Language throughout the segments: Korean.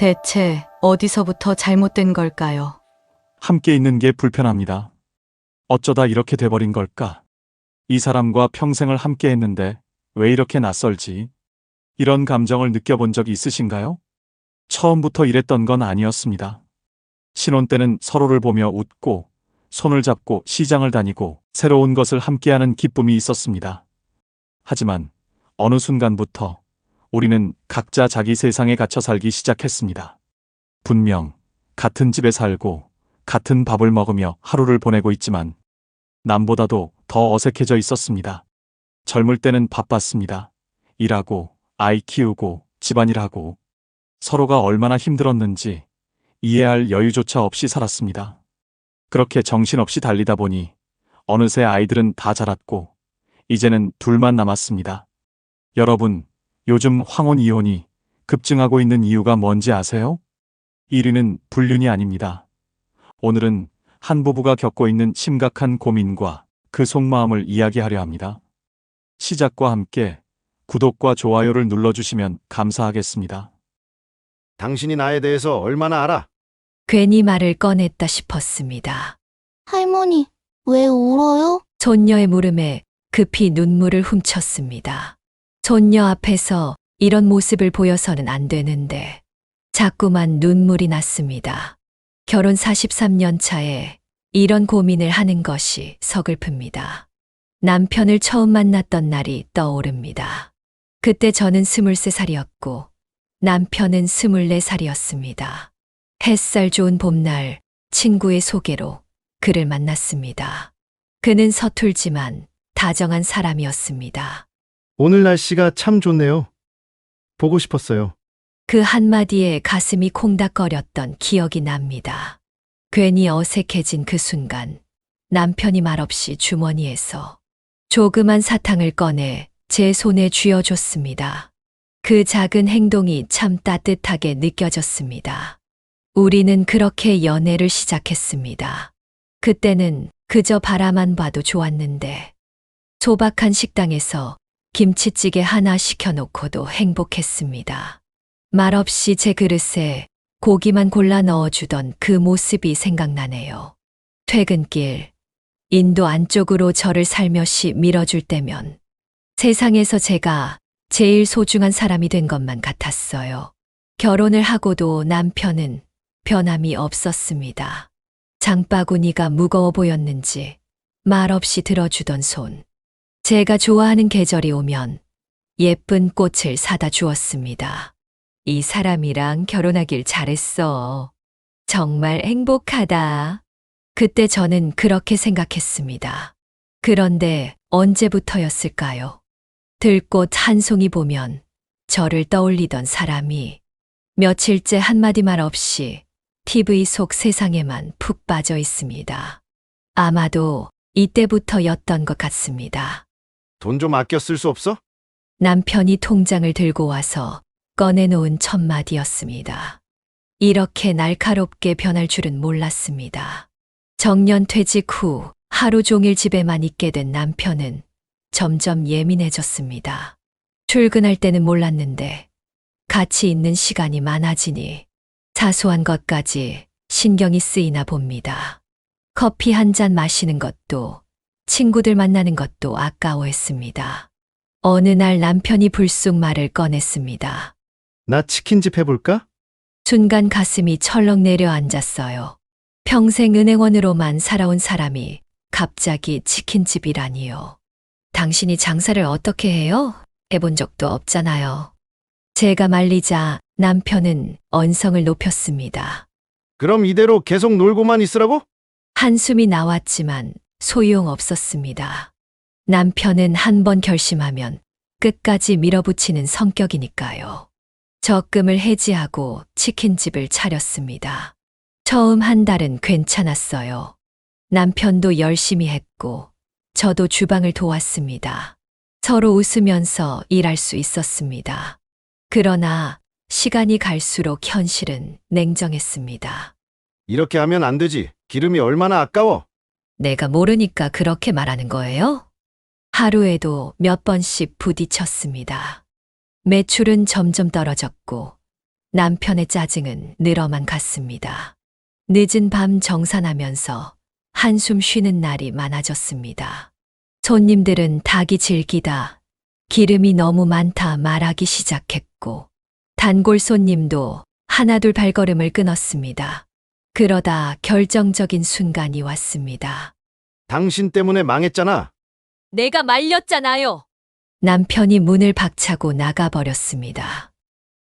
대체 어디서부터 잘못된 걸까요? 함께 있는 게 불편합니다. 어쩌다 이렇게 돼버린 걸까? 이 사람과 평생을 함께 했는데 왜 이렇게 낯설지? 이런 감정을 느껴본 적 있으신가요? 처음부터 이랬던 건 아니었습니다. 신혼 때는 서로를 보며 웃고 손을 잡고 시장을 다니고 새로운 것을 함께하는 기쁨이 있었습니다. 하지만 어느 순간부터 우리는 각자 자기 세상에 갇혀 살기 시작했습니다. 분명 같은 집에 살고 같은 밥을 먹으며 하루를 보내고 있지만 남보다도 더 어색해져 있었습니다. 젊을 때는 바빴습니다. 일하고 아이 키우고 집안일하고 서로가 얼마나 힘들었는지 이해할 여유조차 없이 살았습니다. 그렇게 정신없이 달리다 보니 어느새 아이들은 다 자랐고 이제는 둘만 남았습니다. 여러분, 요즘 황혼 이혼이 급증하고 있는 이유가 뭔지 아세요? 1위는 불륜이 아닙니다. 오늘은 한 부부가 겪고 있는 심각한 고민과 그 속마음을 이야기하려 합니다. 시작과 함께 구독과 좋아요를 눌러주시면 감사하겠습니다. 당신이 나에 대해서 얼마나 알아? 괜히 말을 꺼냈다 싶었습니다. 할머니, 왜 울어요? 손녀의 물음에 급히 눈물을 훔쳤습니다. 손녀 앞에서 이런 모습을 보여서는 안 되는데 자꾸만 눈물이 났습니다. 결혼 43년 차에 이런 고민을 하는 것이 서글픕니다. 남편을 처음 만났던 날이 떠오릅니다. 그때 저는 23살이었고 남편은 24살이었습니다. 햇살 좋은 봄날 친구의 소개로 그를 만났습니다. 그는 서툴지만 다정한 사람이었습니다. 오늘 날씨가 참 좋네요. 보고 싶었어요. 그 한마디에 가슴이 콩닥거렸던 기억이 납니다. 괜히 어색해진 그 순간 남편이 말없이 주머니에서 조그만 사탕을 꺼내 제 손에 쥐어줬습니다. 그 작은 행동이 참 따뜻하게 느껴졌습니다. 우리는 그렇게 연애를 시작했습니다. 그때는 그저 바라만 봐도 좋았는데 소박한 식당에서 김치찌개 하나 시켜놓고도 행복했습니다. 말없이 제 그릇에 고기만 골라 넣어주던 그 모습이 생각나네요. 퇴근길, 인도 안쪽으로 저를 살며시 밀어줄 때면 세상에서 제가 제일 소중한 사람이 된 것만 같았어요. 결혼을 하고도 남편은 변함이 없었습니다. 장바구니가 무거워 보였는지 말없이 들어주던 손. 제가 좋아하는 계절이 오면 예쁜 꽃을 사다 주었습니다. 이 사람이랑 결혼하길 잘했어. 정말 행복하다. 그때 저는 그렇게 생각했습니다. 그런데 언제부터였을까요? 들꽃 한 송이 보면 저를 떠올리던 사람이 며칠째 한마디 말 없이 TV 속 세상에만 푹 빠져 있습니다. 아마도 이때부터였던 것 같습니다. 돈 좀 아껴 쓸 수 없어? 남편이 통장을 들고 와서 꺼내놓은 첫 마디였습니다. 이렇게 날카롭게 변할 줄은 몰랐습니다. 정년 퇴직 후 하루 종일 집에만 있게 된 남편은 점점 예민해졌습니다. 출근할 때는 몰랐는데 같이 있는 시간이 많아지니 사소한 것까지 신경이 쓰이나 봅니다. 커피 한 잔 마시는 것도 친구들 만나는 것도 아까워했습니다. 어느 날 남편이 불쑥 말을 꺼냈습니다. 나 치킨집 해볼까? 순간 가슴이 철렁 내려앉았어요. 평생 은행원으로만 살아온 사람이 갑자기 치킨집이라니요. 당신이 장사를 어떻게 해요? 해본 적도 없잖아요. 제가 말리자 남편은 언성을 높였습니다. 그럼 이대로 계속 놀고만 있으라고? 한숨이 나왔지만 소용없었습니다. 남편은 한 번 결심하면 끝까지 밀어붙이는 성격이니까요. 적금을 해지하고 치킨집을 차렸습니다. 처음 한 달은 괜찮았어요. 남편도 열심히 했고, 저도 주방을 도왔습니다. 서로 웃으면서 일할 수 있었습니다. 그러나 시간이 갈수록 현실은 냉정했습니다. 이렇게 하면 안 되지. 기름이 얼마나 아까워. 내가 모르니까 그렇게 말하는 거예요? 하루에도 몇 번씩 부딪혔습니다. 매출은 점점 떨어졌고, 남편의 짜증은 늘어만 갔습니다. 늦은 밤 정산하면서 한숨 쉬는 날이 많아졌습니다. 손님들은 닭이 질기다, 기름이 너무 많다 말하기 시작했고, 단골 손님도 하나둘 발걸음을 끊었습니다. 그러다 결정적인 순간이 왔습니다. 당신 때문에 망했잖아. 내가 말렸잖아요. 남편이 문을 박차고 나가버렸습니다.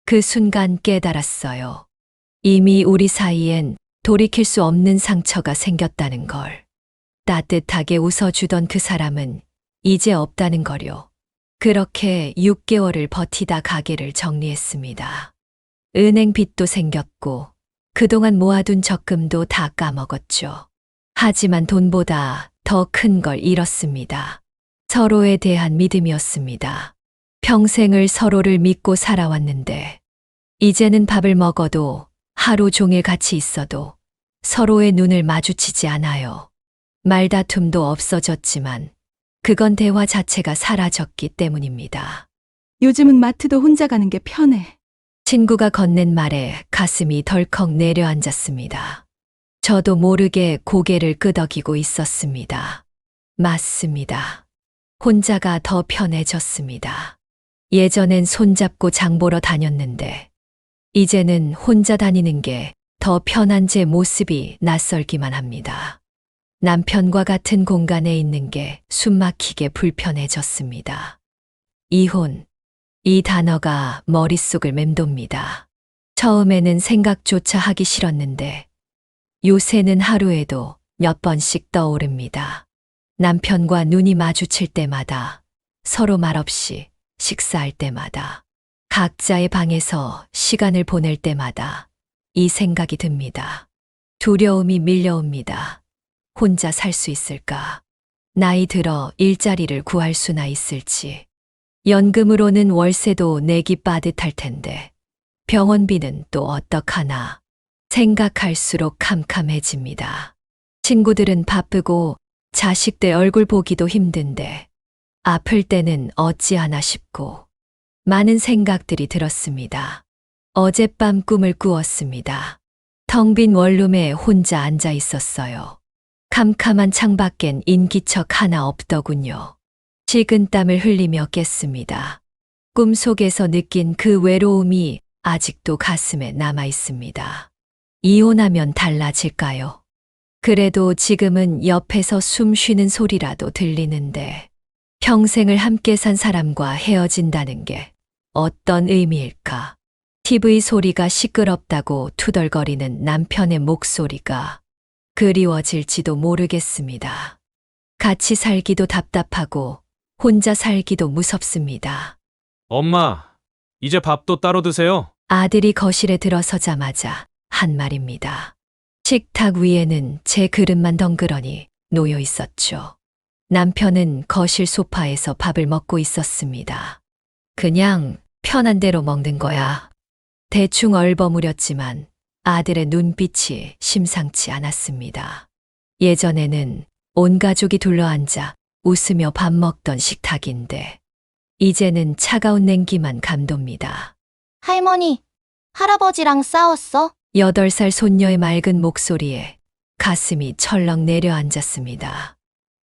그 순간 깨달았어요. 이미 우리 사이엔 돌이킬 수 없는 상처가 생겼다는 걸. 따뜻하게 웃어주던 그 사람은 이제 없다는 거요. 그렇게 6개월을 버티다 가게를 정리했습니다. 은행 빚도 생겼고 그동안 모아둔 적금도 다 까먹었죠. 하지만 돈보다 더 큰 걸 잃었습니다. 서로에 대한 믿음이었습니다. 평생을 서로를 믿고 살아왔는데, 이제는 밥을 먹어도 하루 종일 같이 있어도 서로의 눈을 마주치지 않아요. 말다툼도 없어졌지만, 그건 대화 자체가 사라졌기 때문입니다. 요즘은 마트도 혼자 가는 게 편해. 친구가 건넨 말에 가슴이 덜컥 내려앉았습니다. 저도 모르게 고개를 끄덕이고 있었습니다. 맞습니다. 혼자가 더 편해졌습니다. 예전엔 손잡고 장 보러 다녔는데, 이제는 혼자 다니는 게 더 편한 제 모습이 낯설기만 합니다. 남편과 같은 공간에 있는 게 숨막히게 불편해졌습니다. 이혼. 이 단어가 머릿속을 맴돕니다. 처음에는 생각조차 하기 싫었는데, 요새는 하루에도 몇 번씩 떠오릅니다. 남편과 눈이 마주칠 때마다, 서로 말없이 식사할 때마다, 각자의 방에서 시간을 보낼 때마다 이 생각이 듭니다. 두려움이 밀려옵니다. 혼자 살 수 있을까? 나이 들어 일자리를 구할 수나 있을지. 연금으로는 월세도 내기 빠듯할 텐데, 병원비는 또 어떡하나. 생각할수록 캄캄해집니다. 친구들은 바쁘고 자식들 얼굴 보기도 힘든데, 아플 때는 어찌하나 싶고, 많은 생각들이 들었습니다. 어젯밤 꿈을 꾸었습니다. 텅 빈 원룸에 혼자 앉아 있었어요. 캄캄한 창밖엔 인기척 하나 없더군요. 식은땀을 흘리며 깼습니다. 꿈속에서 느낀 그 외로움이 아직도 가슴에 남아 있습니다. 이혼하면 달라질까요? 그래도 지금은 옆에서 숨 쉬는 소리라도 들리는데 평생을 함께 산 사람과 헤어진다는 게 어떤 의미일까? TV 소리가 시끄럽다고 투덜거리는 남편의 목소리가 그리워질지도 모르겠습니다. 같이 살기도 답답하고 혼자 살기도 무섭습니다. 엄마, 이제 밥도 따로 드세요. 아들이 거실에 들어서자마자 한 말입니다. 식탁 위에는 제 그릇만 덩그러니 놓여 있었죠. 남편은 거실 소파에서 밥을 먹고 있었습니다. 그냥 편한 대로 먹는 거야. 대충 얼버무렸지만 아들의 눈빛이 심상치 않았습니다. 예전에는 온 가족이 둘러앉아 웃으며 밥 먹던 식탁인데, 이제는 차가운 냉기만 감돕니다. 할머니, 할아버지랑 싸웠어? 여덟 살 손녀의 맑은 목소리에 가슴이 철렁 내려앉았습니다.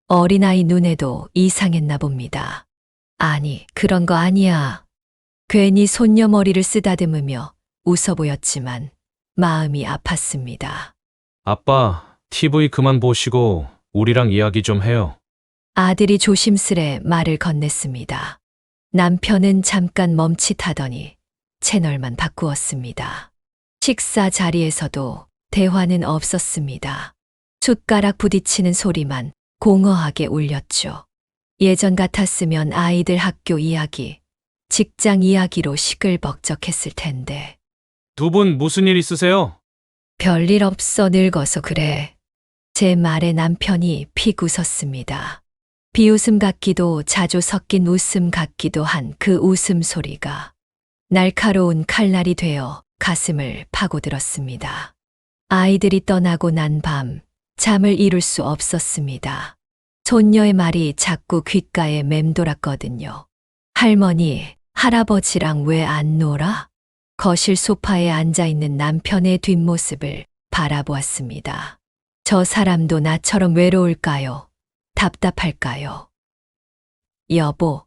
어린아이 눈에도 이상했나 봅니다. 아니, 그런 거 아니야. 괜히 손녀 머리를 쓰다듬으며 웃어 보였지만 마음이 아팠습니다. 아빠, TV 그만 보시고 우리랑 이야기 좀 해요. 아들이 조심스레 말을 건넸습니다. 남편은 잠깐 멈칫하더니 채널만 바꾸었습니다. 식사 자리에서도 대화는 없었습니다. 숟가락 부딪히는 소리만 공허하게 울렸죠. 예전 같았으면 아이들 학교 이야기, 직장 이야기로 시끌벅적했을 텐데. 두 분 무슨 일 있으세요? 별일 없어 늙어서 그래. 제 말에 남편이 픽 웃었습니다. 비웃음 같기도 자주 섞인 웃음 같기도 한 그 웃음 소리가 날카로운 칼날이 되어 가슴을 파고들었습니다. 아이들이 떠나고 난 밤 잠을 이룰 수 없었습니다. 손녀의 말이 자꾸 귓가에 맴돌았거든요. 할머니, 할아버지랑 왜 안 놀아? 거실 소파에 앉아 있는 남편의 뒷모습을 바라보았습니다. 저 사람도 나처럼 외로울까요? 답답할까요? 여보.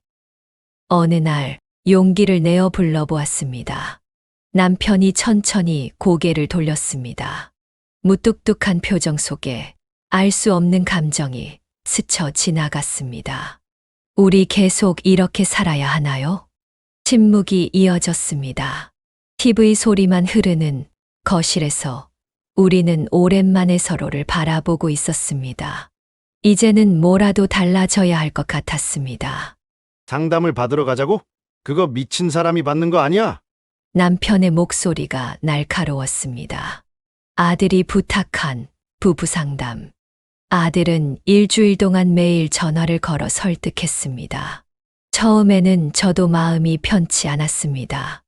어느 날 용기를 내어 불러보았습니다. 남편이 천천히 고개를 돌렸습니다. 무뚝뚝한 표정 속에 알 수 없는 감정이 스쳐 지나갔습니다. 우리 계속 이렇게 살아야 하나요? 침묵이 이어졌습니다. TV 소리만 흐르는 거실에서 우리는 오랜만에 서로를 바라보고 있었습니다. 이제는 뭐라도 달라져야 할 것 같았습니다. 상담을 받으러 가자고? 그거 미친 사람이 받는 거 아니야? 남편의 목소리가 날카로웠습니다. 아들이 부탁한 부부 상담. 아들은 일주일 동안 매일 전화를 걸어 설득했습니다. 처음에는 저도 마음이 편치 않았습니다.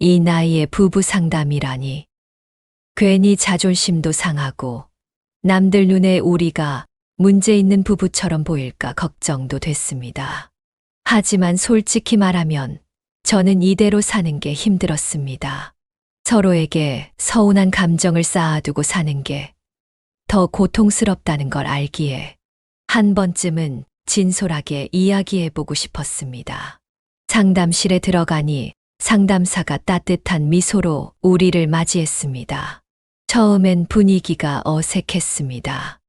이 나이에 부부 상담이라니. 괜히 자존심도 상하고 남들 눈에 우리가 문제 있는 부부처럼 보일까 걱정도 됐습니다. 하지만 솔직히 말하면 저는 이대로 사는 게 힘들었습니다. 서로에게 서운한 감정을 쌓아두고 사는 게 더 고통스럽다는 걸 알기에 한 번쯤은 진솔하게 이야기해보고 싶었습니다. 상담실에 들어가니 상담사가 따뜻한 미소로 우리를 맞이했습니다. 처음엔 분위기가 어색했습니다.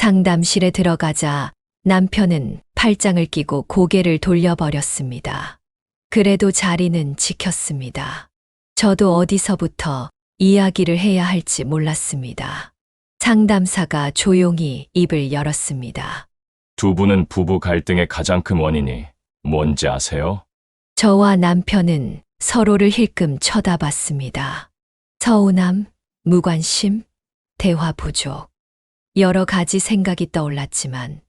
상담실에 들어가자 남편은 팔짱을 끼고 고개를 돌려버렸습니다. 그래도 자리는 지켰습니다. 저도 어디서부터 이야기를 해야 할지 몰랐습니다. 상담사가 조용히 입을 열었습니다. 두 분은 부부 갈등의 가장 큰 원인이 뭔지 아세요? 저와 남편은 서로를 힐끔 쳐다봤습니다. 서운함, 무관심, 대화 부족. 여러 가지 생각이 떠올랐지만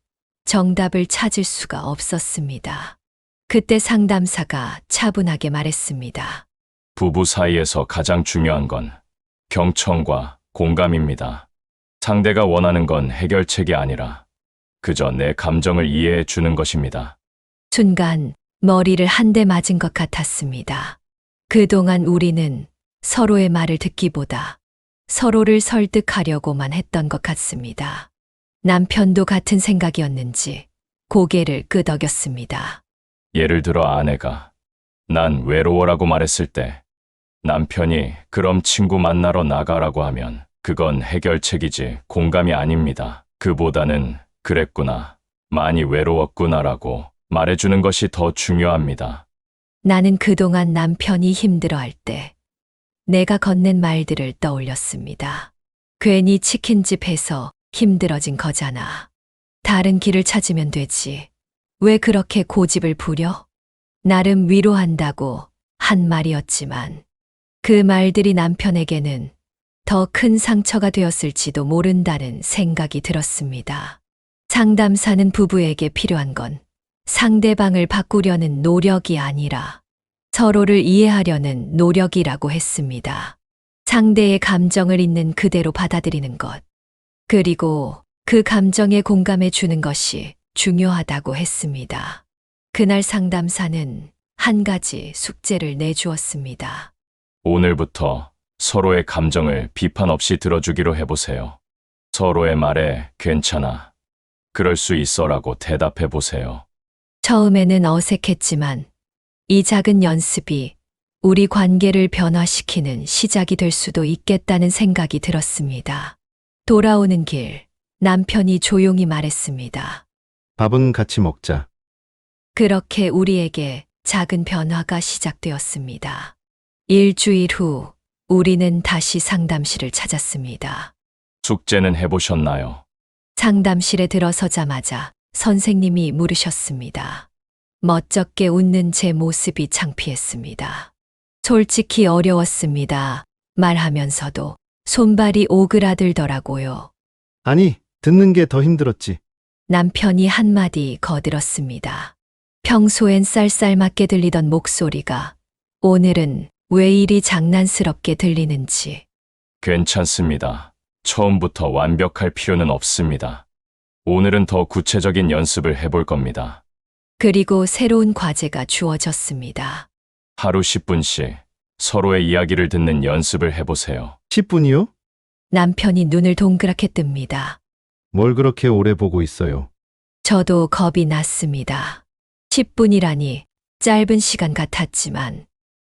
정답을 찾을 수가 없었습니다. 그때 상담사가 차분하게 말했습니다. 부부 사이에서 가장 중요한 건 경청과 공감입니다. 상대가 원하는 건 해결책이 아니라 그저 내 감정을 이해해 주는 것입니다. 순간 머리를 한 대 맞은 것 같았습니다. 그동안 우리는 서로의 말을 듣기보다 서로를 설득하려고만 했던 것 같습니다. 남편도 같은 생각이었는지 고개를 끄덕였습니다. 예를 들어 아내가 난 외로워라고 말했을 때 남편이 그럼 친구 만나러 나가라고 하면 그건 해결책이지 공감이 아닙니다. 그보다는 그랬구나. 많이 외로웠구나라고 말해주는 것이 더 중요합니다. 나는 그동안 남편이 힘들어할 때 내가 건넨 말들을 떠올렸습니다. 괜히 치킨집에서 힘들어진 거잖아. 다른 길을 찾으면 되지. 왜 그렇게 고집을 부려? 나름 위로한다고 한 말이었지만 그 말들이 남편에게는 더 큰 상처가 되었을지도 모른다는 생각이 들었습니다. 상담사는 부부에게 필요한 건 상대방을 바꾸려는 노력이 아니라 서로를 이해하려는 노력이라고 했습니다. 상대의 감정을 있는 그대로 받아들이는 것. 그리고 그 감정에 공감해 주는 것이 중요하다고 했습니다. 그날 상담사는 한 가지 숙제를 내주었습니다. 오늘부터 서로의 감정을 비판 없이 들어주기로 해보세요. 서로의 말에 괜찮아. 그럴 수 있어라고 대답해 보세요. 처음에는 어색했지만 이 작은 연습이 우리 관계를 변화시키는 시작이 될 수도 있겠다는 생각이 들었습니다. 돌아오는 길, 남편이 조용히 말했습니다. 밥은 같이 먹자. 그렇게 우리에게 작은 변화가 시작되었습니다. 일주일 후 우리는 다시 상담실을 찾았습니다. 숙제는 해보셨나요? 상담실에 들어서자마자 선생님이 물으셨습니다. 멋쩍게 웃는 제 모습이 창피했습니다. 솔직히 어려웠습니다. 말하면서도 손발이 오그라들더라고요. 아니, 듣는 게 더 힘들었지. 남편이 한마디 거들었습니다. 평소엔 쌀쌀맞게 들리던 목소리가 오늘은 왜 이리 장난스럽게 들리는지 괜찮습니다. 처음부터 완벽할 필요는 없습니다. 오늘은 더 구체적인 연습을 해볼 겁니다. 그리고 새로운 과제가 주어졌습니다. 하루 10분씩 서로의 이야기를 듣는 연습을 해보세요. 10분이요? 남편이 눈을 동그랗게 뜹니다. 뭘 그렇게 오래 보고 있어요? 저도 겁이 났습니다. 10분이라니 짧은 시간 같았지만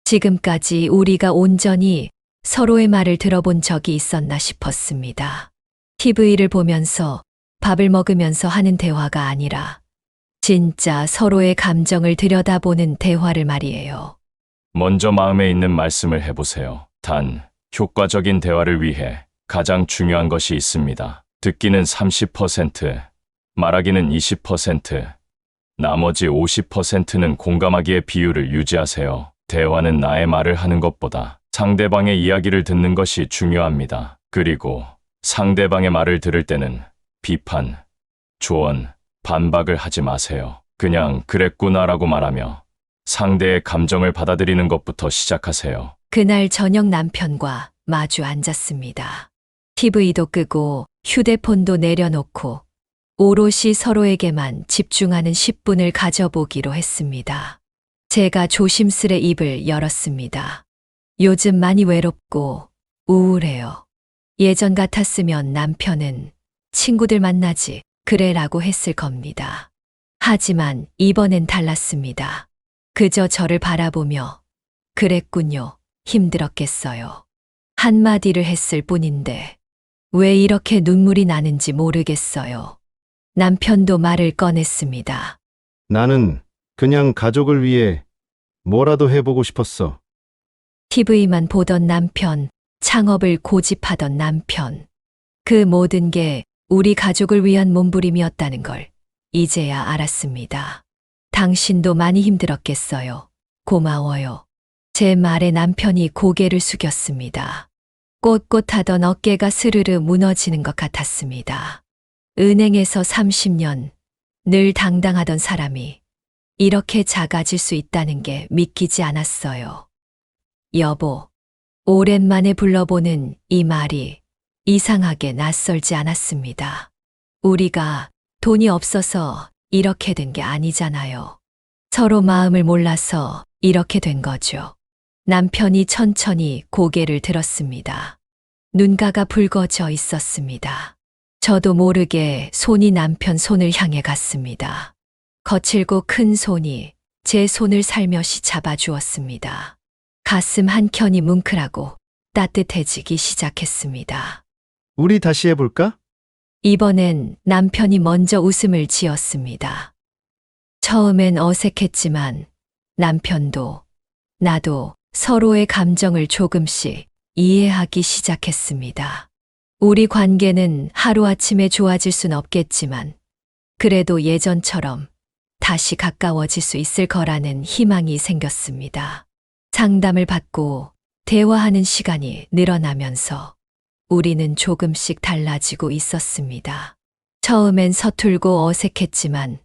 지금까지 우리가 온전히 서로의 말을 들어본 적이 있었나 싶었습니다. TV를 보면서 밥을 먹으면서 하는 대화가 아니라 진짜 서로의 감정을 들여다보는 대화를 말이에요. 먼저 마음에 있는 말씀을 해보세요. 단, 효과적인 대화를 위해 가장 중요한 것이 있습니다. 듣기는 30%, 말하기는 20%, 나머지 50%는 공감하기의 비율을 유지하세요. 대화는 나의 말을 하는 것보다 상대방의 이야기를 듣는 것이 중요합니다. 그리고 상대방의 말을 들을 때는 비판, 조언, 반박을 하지 마세요. 그냥 그랬구나라고 말하며 상대의 감정을 받아들이는 것부터 시작하세요. 그날 저녁 남편과 마주 앉았습니다. TV도 끄고 휴대폰도 내려놓고 오롯이 서로에게만 집중하는 10분을 가져보기로 했습니다. 제가 조심스레 입을 열었습니다. 요즘 많이 외롭고 우울해요. 예전 같았으면 남편은 친구들 만나지 그래라고 했을 겁니다. 하지만 이번엔 달랐습니다. 그저 저를 바라보며 그랬군요. 힘들었겠어요. 한마디를 했을 뿐인데 왜 이렇게 눈물이 나는지 모르겠어요. 남편도 말을 꺼냈습니다. 나는 그냥 가족을 위해 뭐라도 해보고 싶었어. TV만 보던 남편, 창업을 고집하던 남편. 그 모든 게 우리 가족을 위한 몸부림이었다는 걸 이제야 알았습니다. 당신도 많이 힘들었겠어요. 고마워요. 제 말에 남편이 고개를 숙였습니다. 꼿꼿하던 어깨가 스르르 무너지는 것 같았습니다. 은행에서 30년 늘 당당하던 사람이 이렇게 작아질 수 있다는 게 믿기지 않았어요. 여보, 오랜만에 불러보는 이 말이 이상하게 낯설지 않았습니다. 우리가 돈이 없어서 이렇게 된 게 아니잖아요. 서로 마음을 몰라서 이렇게 된 거죠. 남편이 천천히 고개를 들었습니다. 눈가가 붉어져 있었습니다. 저도 모르게 손이 남편 손을 향해 갔습니다. 거칠고 큰 손이 제 손을 살며시 잡아주었습니다. 가슴 한켠이 뭉클하고 따뜻해지기 시작했습니다. 우리 다시 해볼까? 이번엔 남편이 먼저 웃음을 지었습니다. 처음엔 어색했지만 남편도 나도 서로의 감정을 조금씩 이해하기 시작했습니다. 우리 관계는 하루아침에 좋아질 순 없겠지만 그래도 예전처럼 다시 가까워질 수 있을 거라는 희망이 생겼습니다. 상담을 받고 대화하는 시간이 늘어나면서 우리는 조금씩 달라지고 있었습니다. 처음엔 서툴고 어색했지만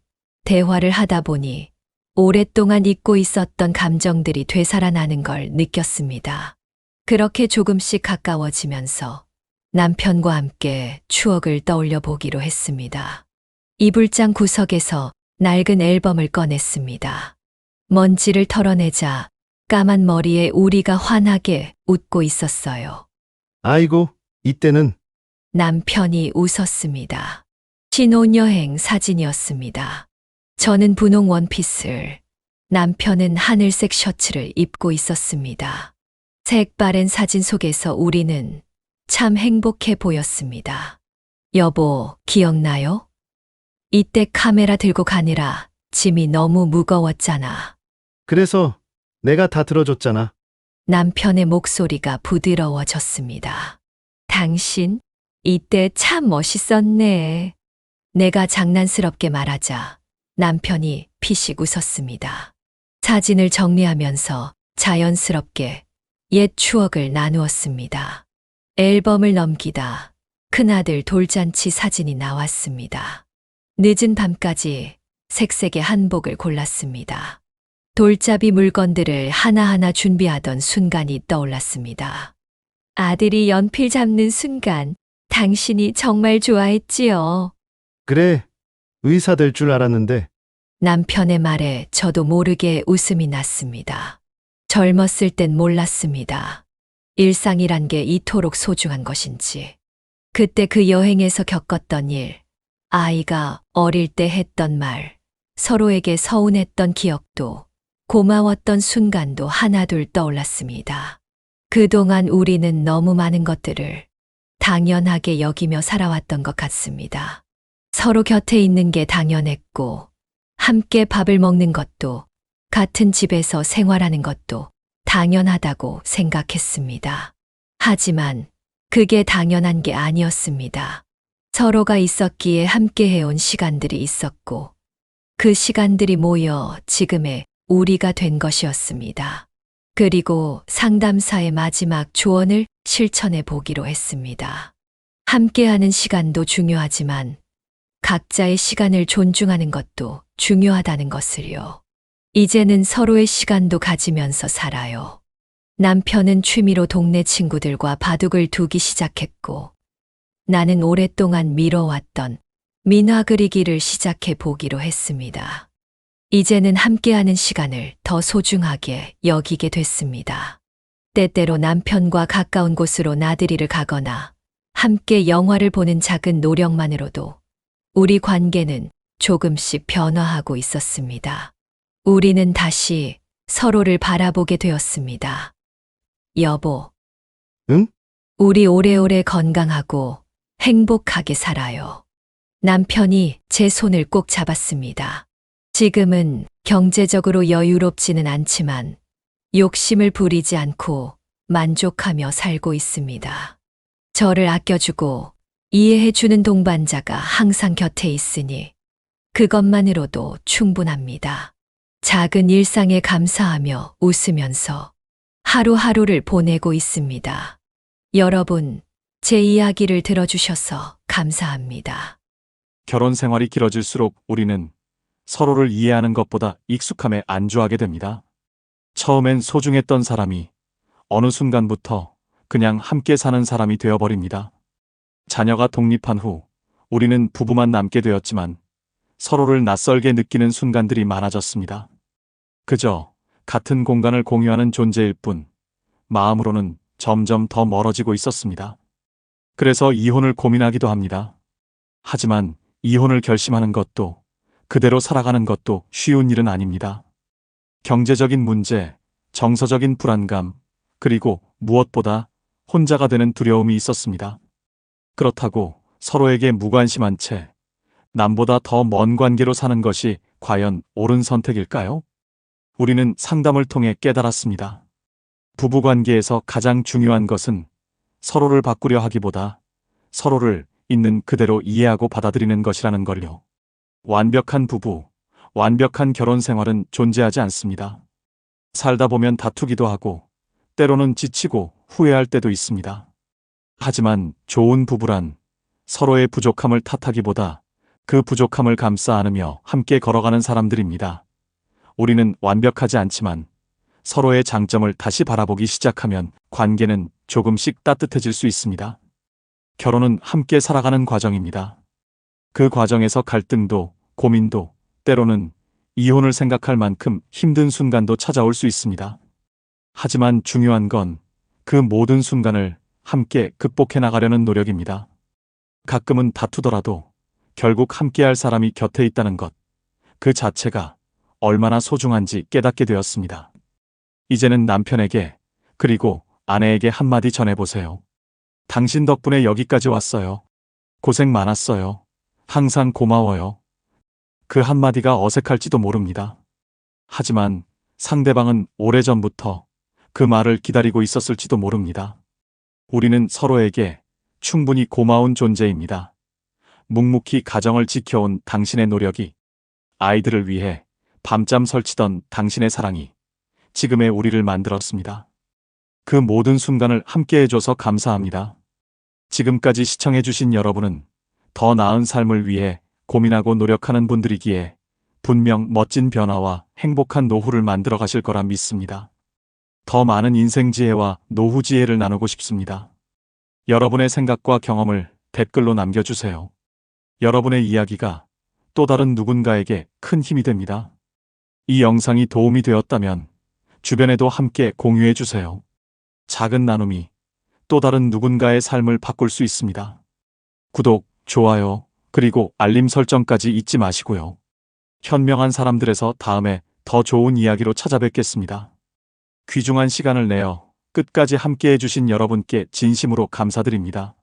대화를 하다 보니 오랫동안 잊고 있었던 감정들이 되살아나는 걸 느꼈습니다. 그렇게 조금씩 가까워지면서 남편과 함께 추억을 떠올려 보기로 했습니다. 이불장 구석에서 낡은 앨범을 꺼냈습니다. 먼지를 털어내자 까만 머리에 우리가 환하게 웃고 있었어요. 아이고, 이때는 남편이 웃었습니다. 신혼여행 사진이었습니다. 저는 분홍 원피스를, 남편은 하늘색 셔츠를 입고 있었습니다. 색바랜 사진 속에서 우리는 참 행복해 보였습니다. 여보, 기억나요? 이때 카메라 들고 가느라 짐이 너무 무거웠잖아. 그래서 내가 다 들어줬잖아. 남편의 목소리가 부드러워졌습니다. 당신, 이때 참 멋있었네. 내가 장난스럽게 말하자 남편이 피식 웃었습니다. 사진을 정리하면서 자연스럽게 옛 추억을 나누었습니다. 앨범을 넘기다 큰아들 돌잔치 사진이 나왔습니다. 늦은 밤까지 색색의 한복을 골랐습니다. 돌잡이 물건들을 하나하나 준비하던 순간이 떠올랐습니다. 아들이 연필 잡는 순간 당신이 정말 좋아했지요. 그래, 의사 될 줄 알았는데 남편의 말에 저도 모르게 웃음이 났습니다. 젊었을 땐 몰랐습니다. 일상이란 게 이토록 소중한 것인지. 그때 그 여행에서 겪었던 일, 아이가 어릴 때 했던 말, 서로에게 서운했던 기억도, 고마웠던 순간도 하나둘 떠올랐습니다. 그동안 우리는 너무 많은 것들을 당연하게 여기며 살아왔던 것 같습니다. 서로 곁에 있는 게 당연했고, 함께 밥을 먹는 것도, 같은 집에서 생활하는 것도 당연하다고 생각했습니다. 하지만 그게 당연한 게 아니었습니다. 서로가 있었기에 함께 해온 시간들이 있었고, 그 시간들이 모여 지금의 우리가 된 것이었습니다. 그리고 상담사의 마지막 조언을 실천해 보기로 했습니다. 함께하는 시간도 중요하지만 각자의 시간을 존중하는 것도 중요하다는 것을요. 이제는 서로의 시간도 가지면서 살아요. 남편은 취미로 동네 친구들과 바둑을 두기 시작했고, 나는 오랫동안 미뤄왔던 민화 그리기를 시작해 보기로 했습니다. 이제는 함께하는 시간을 더 소중하게 여기게 됐습니다. 때때로 남편과 가까운 곳으로 나들이를 가거나 함께 영화를 보는 작은 노력만으로도 우리 관계는 조금씩 변화하고 있었습니다. 우리는 다시 서로를 바라보게 되었습니다. 여보. 응? 우리 오래오래 건강하고 행복하게 살아요. 남편이 제 손을 꼭 잡았습니다. 지금은 경제적으로 여유롭지는 않지만 욕심을 부리지 않고 만족하며 살고 있습니다. 저를 아껴주고 이해해주는 동반자가 항상 곁에 있으니 그것만으로도 충분합니다. 작은 일상에 감사하며 웃으면서 하루하루를 보내고 있습니다. 여러분, 제 이야기를 들어주셔서 감사합니다. 결혼 생활이 길어질수록 우리는 서로를 이해하는 것보다 익숙함에 안주하게 됩니다. 처음엔 소중했던 사람이 어느 순간부터 그냥 함께 사는 사람이 되어버립니다. 자녀가 독립한 후 우리는 부부만 남게 되었지만 서로를 낯설게 느끼는 순간들이 많아졌습니다. 그저 같은 공간을 공유하는 존재일 뿐 마음으로는 점점 더 멀어지고 있었습니다. 그래서 이혼을 고민하기도 합니다. 하지만 이혼을 결심하는 것도 그대로 살아가는 것도 쉬운 일은 아닙니다. 경제적인 문제, 정서적인 불안감, 그리고 무엇보다 혼자가 되는 두려움이 있었습니다. 그렇다고 서로에게 무관심한 채 남보다 더 먼 관계로 사는 것이 과연 옳은 선택일까요? 우리는 상담을 통해 깨달았습니다. 부부 관계에서 가장 중요한 것은 서로를 바꾸려 하기보다 서로를 있는 그대로 이해하고 받아들이는 것이라는 걸요. 완벽한 부부, 완벽한 결혼 생활은 존재하지 않습니다. 살다 보면 다투기도 하고, 때로는 지치고 후회할 때도 있습니다. 하지만 좋은 부부란 서로의 부족함을 탓하기보다 그 부족함을 감싸 안으며 함께 걸어가는 사람들입니다. 우리는 완벽하지 않지만 서로의 장점을 다시 바라보기 시작하면 관계는 조금씩 따뜻해질 수 있습니다. 결혼은 함께 살아가는 과정입니다. 그 과정에서 갈등도 고민도 때로는 이혼을 생각할 만큼 힘든 순간도 찾아올 수 있습니다. 하지만 중요한 건 그 모든 순간을 함께 극복해 나가려는 노력입니다. 가끔은 다투더라도 결국 함께할 사람이 곁에 있다는 것, 그 자체가 얼마나 소중한지 깨닫게 되었습니다. 이제는 남편에게 그리고 아내에게 한마디 전해보세요. 당신 덕분에 여기까지 왔어요. 고생 많았어요. 항상 고마워요. 그 한마디가 어색할지도 모릅니다. 하지만 상대방은 오래전부터 그 말을 기다리고 있었을지도 모릅니다. 우리는 서로에게 충분히 고마운 존재입니다. 묵묵히 가정을 지켜온 당신의 노력이 아이들을 위해 밤잠 설치던 당신의 사랑이 지금의 우리를 만들었습니다. 그 모든 순간을 함께 해줘서 감사합니다. 지금까지 시청해주신 여러분은 더 나은 삶을 위해 고민하고 노력하는 분들이기에 분명 멋진 변화와 행복한 노후를 만들어 가실 거라 믿습니다. 더 많은 인생 지혜와 노후 지혜를 나누고 싶습니다. 여러분의 생각과 경험을 댓글로 남겨주세요. 여러분의 이야기가 또 다른 누군가에게 큰 힘이 됩니다. 이 영상이 도움이 되었다면 주변에도 함께 공유해 주세요. 작은 나눔이 또 다른 누군가의 삶을 바꿀 수 있습니다. 구독, 좋아요, 그리고 알림 설정까지 잊지 마시고요. 현명한 사람들에서 다음에 더 좋은 이야기로 찾아뵙겠습니다. 귀중한 시간을 내어 끝까지 함께 해 주신 여러분께 진심으로 감사드립니다.